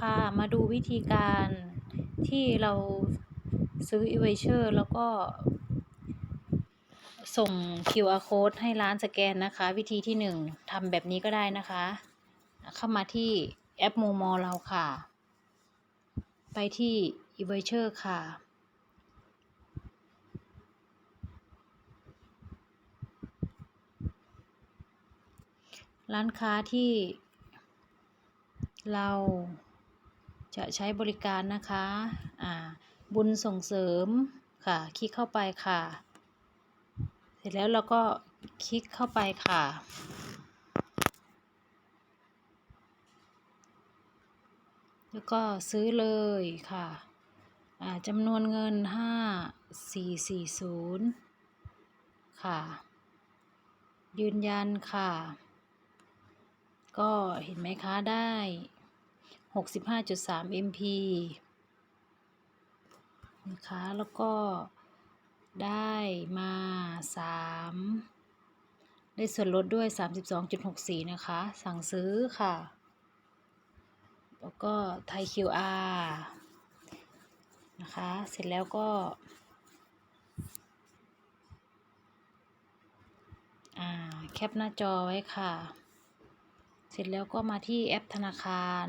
ค่ะ มาดูวิธีการที่เราซื้อ e v o u c h e r แล้วก็ ส่ง QR code ให้ร้านสแกนนะคะ วิธีที่หนึ่งทำแบบนี้ก็ได้นะคะ เข้ามาที่แอป Momo เราค่ะ ไปที่ e v o u c h e r ค่ะ ร้านค้าที่เรา จะใช้บริการนะคะอ่าบุญส่งเสริมค่ะ คลิกเข้าไปค่ะ เสร็จแล้วเราก็คลิกเข้าไปค่ะแล้วก็ซื้อเลยค่ะอ่าจำนวนเงินห้าสี่สี่ศูนย์ค่ะ ยืนยันค่ะ ก็เห็นไหมคะได้ 65.3 MP นะคะ แล้วก็ได้มา 3 ได้ส่วนลดด้วย 32.64 นะคะ สั่งซื้อค่ะ แล้วก็ไทย QR นะคะ เสร็จแล้วก็แคปหน้าจอไว้ค่ะ เสร็จแล้วก็มาที่แอปธนาคาร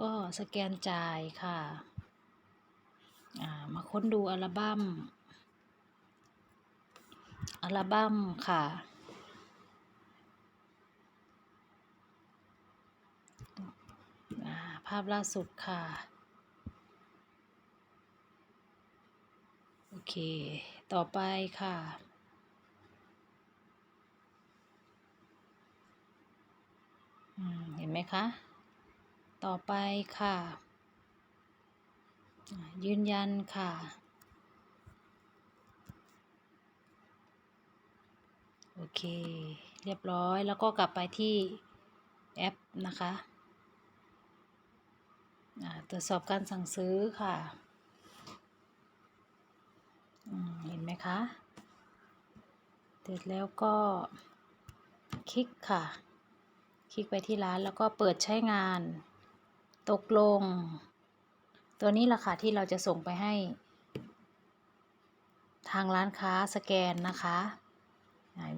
ก็สแกนจ่ายค่ะามาค้นดูอัลบั้ม อัลบั้มค่ะาภาพล่าสุดค่ะ โอเค ต่อไปค่ะเห็นไหมคะ ต่อไปค่ะ ยืนยันค่ะ โอเค เรียบร้อยแล้วก็กลับไปที่แอปนะคะตรวจสอบการสั่งซื้อค่ะ เห็นไหมคะ เสร็จแล้วก็คลิกค่ะ คลิกไปที่ร้านแล้วก็เปิดใช้งาน ตกลง ตัวนี้แหละค่ะที่เราจะส่งไปให้ ทางร้านค้าสแกนนะคะ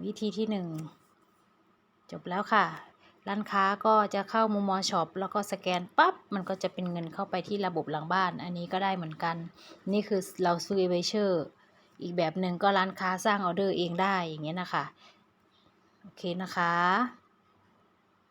วิธีที่หนึ่งจบแล้วค่ะ ร้านค้าก็จะเข้ามูมมอช็อปแล้วก็สแกนปั๊บมันก็จะเป็นเงินเข้าไปที่ระบบหลังบ้าน อันนี้ก็ได้เหมือนกัน นี่คือเราซื้อเอเวเชอร์อีกแบบหนึ่งก็ร้านค้าสร้างออเดอร์เองได้อย่างเงี้ยนะคะ โอเคนะคะ